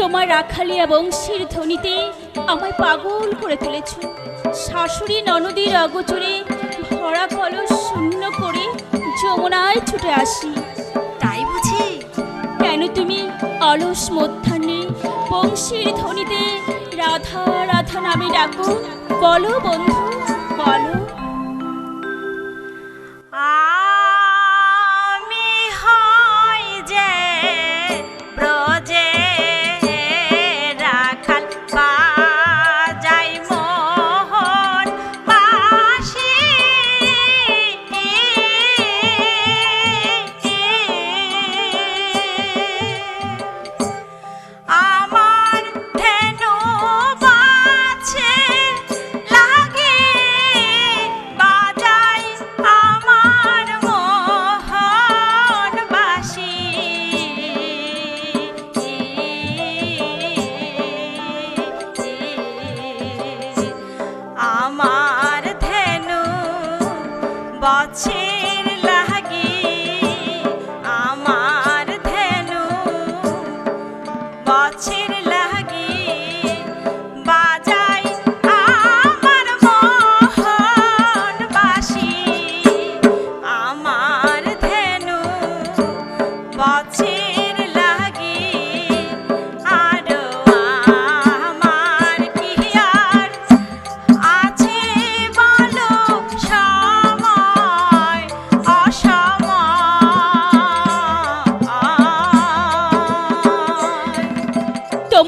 তোমার রাখালিয়া বংশীর ধ্বনিতে আমায় পাগল করে তুলেছ। শাশুড়ি ননদীর অগোচরে ভরা কলস শূন্য করে যমুনায় ছুটে আসি। তাই বুঝি? কেন তুমি অলস মধ্যাহ্নে বংশীর ধ্বনিতে রাধা রাধা নামে ডাকো? বলো বন্ধু বলো।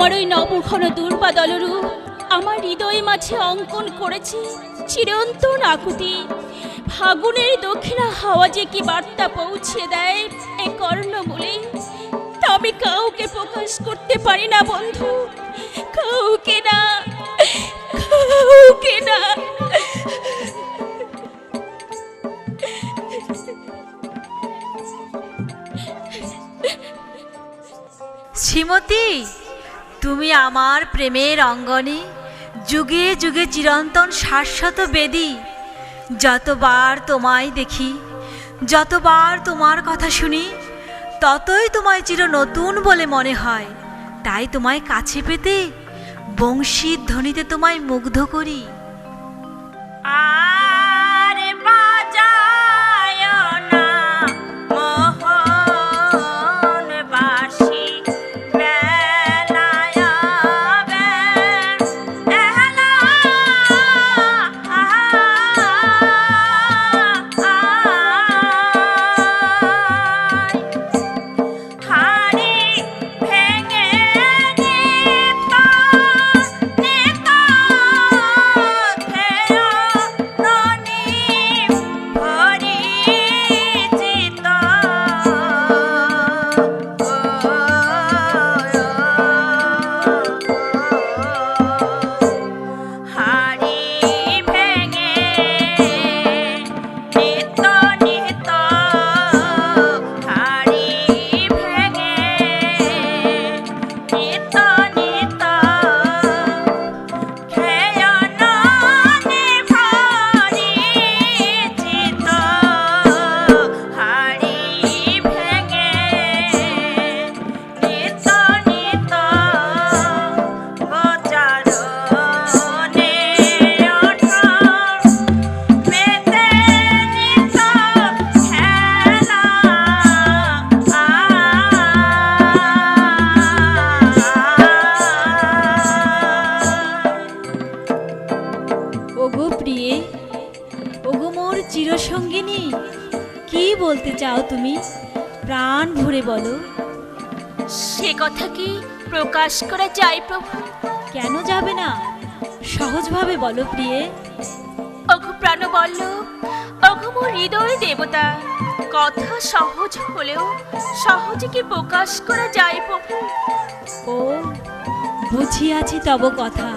তোমার ওই নবঘন দুর্বা দলরূপ আমার হৃদয় মাঝে অঙ্কন করেছে চিরন্তন আকুতি। ফাগুনের দক্ষিণা হাওয়া যে কি বার্তা পৌঁছে দেয় এ কর্ণ বলে আমি কাউকে প্রকাশ করতে পারি না বন্ধু, কাউকে না কাউকে না। শ্রীমতী! তুমি আমার প্রেমের অঙ্গনে যুগে যুগে চিরন্তন শাশ্বত বেদী। যতবার তোমায় দেখি, যতবার তোমার কথা শুনি, ততই তোমায় চির নতুন বলে মনে হয়। তাই তোমায় কাছে পেতে বংশীর ধ্বনিতে তোমায় মুগ্ধ করি। কথা কি প্রকাশ করা যায় প্রভু? কেন যাবে না? সহজভাবে বলো প্রিয়ে। অঘ প্রাণ বলল অঘ মোর হৃদয় দেবতা কথা সহজ হলেও সহজে কি প্রকাশ করা যায় প্রভু? ও বুঝিয়াছি তব কথা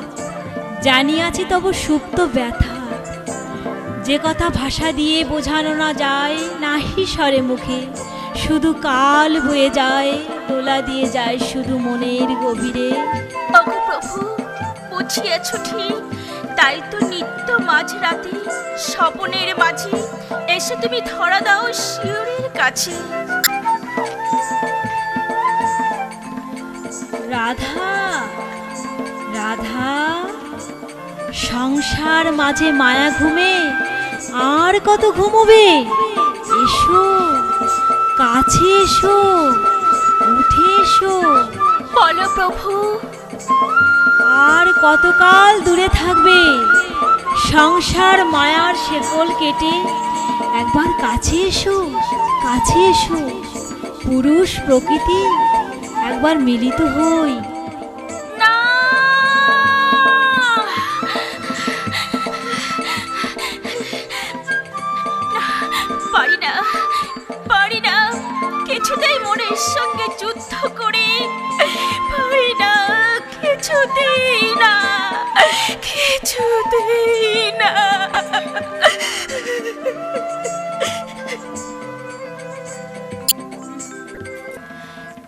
জানিয়াছি তব সুপ্ত ব্যথা। যে কথা ভাষা দিয়ে বোঝানো না যায় নাহি স্বরে মুখে। শুধু কাল বয়ে যায় দোলা দিয়ে যায় শুধু মনের গভীরে। প্রভু বুঝিয়াছ ঠিক তাই তো নিত্য মাঝরাতে স্বপনের মাঝে এসে তুমি ধরা দাও শিওরের কাছে। রাধা রাধা সংসার মাঝে মায়া ঘুমে আর কত ঘুমোবে? এসো। কাছে এসো উঠে এসো। বলো প্রভু। আর কতকাল দূরে থাকবে? সংসার মায়ার শেকল কেটে একবার কাছে এসো কাছে এসো। পুরুষ প্রকৃতি একবার মিলিত হই।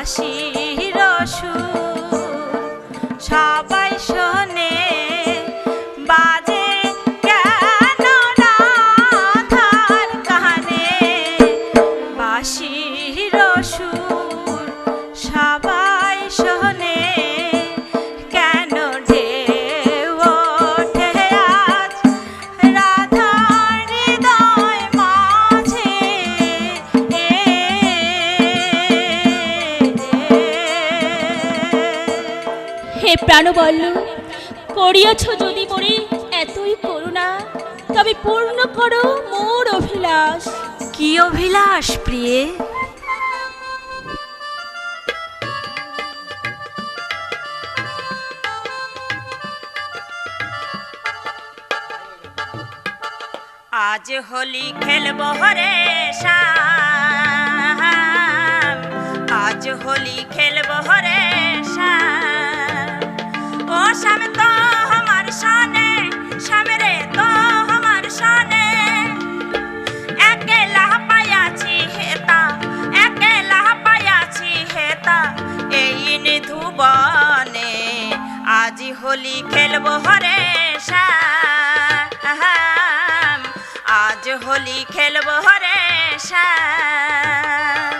বাসি প্রাণবল্ল করিয়াছ যদি মরে, এতই করুণা। তবে পূর্ণ করো মোর অভিলাষ। কি অভিলাষ প্রিয়ে? আজ হোলি খেলব হরে শ্যাম আজ হোলি খেলব হরে শ্যাম ও শ্যাম তো আমার শানে শ্যাম রে তো আমার শানে। একেলা পায়াছি হেতা, একেলা পায়াছি হেতা, এই নিধুবনে আজি হোলি খেলব হরে শ্যাম। আজ হোলি খেলব হরে শ্যাম।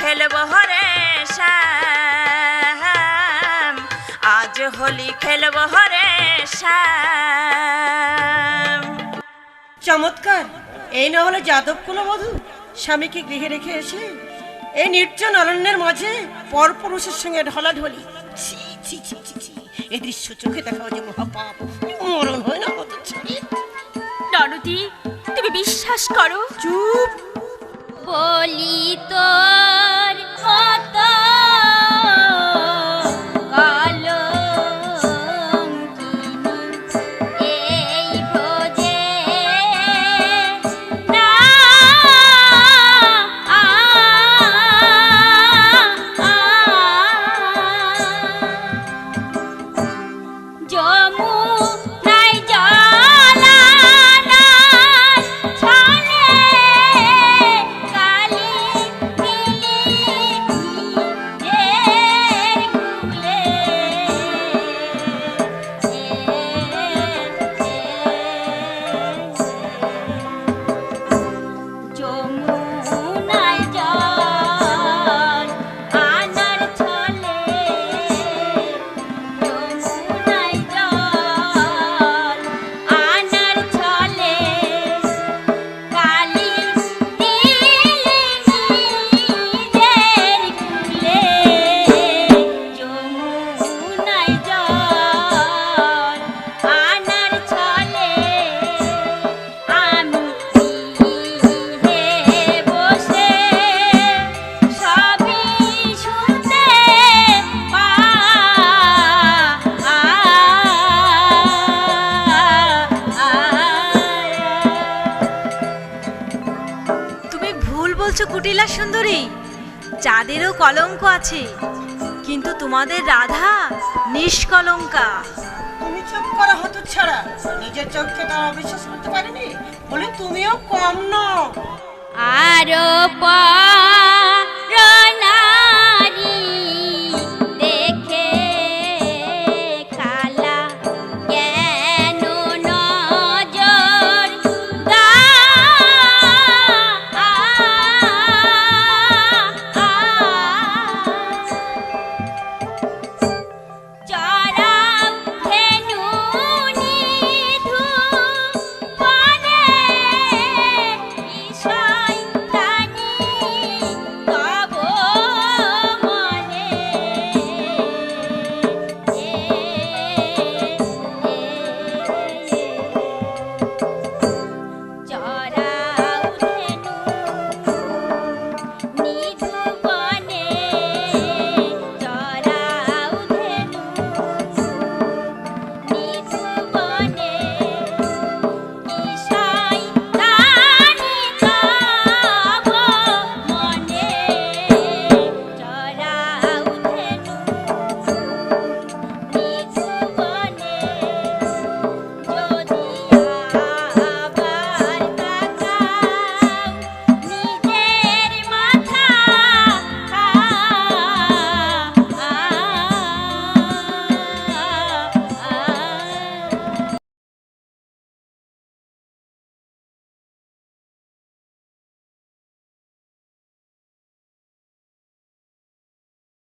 খেলব হরে শ্যাম। আজ হোলি খেলব হরে শ্যাম। চমৎকার। এই না হলে যাদব কুলবধূ। স্বামীকে গৃহে রেখে এসে এই নির্জন অরণ্যের মাঝে পরপুরুষের সঙ্গে ঢলাঢলি। ছি ছি ছি ছি ছি। এই দৃশ্য চোখে দেখা যে মহাপাপ। মরণ হয় না হত ননদি তুমি বিশ্বাস করো? চুপ। বলি তোর কলঙ্ক আছে। কিন্তু তোমাদের রাধা নিষ্কলঙ্কা। তুমি চুপ করা হতো ছাড়া নিজের চোখকে তারা অবিশ্বাস করতে পারেনি? বলে তুমিও কম নও। আরও পর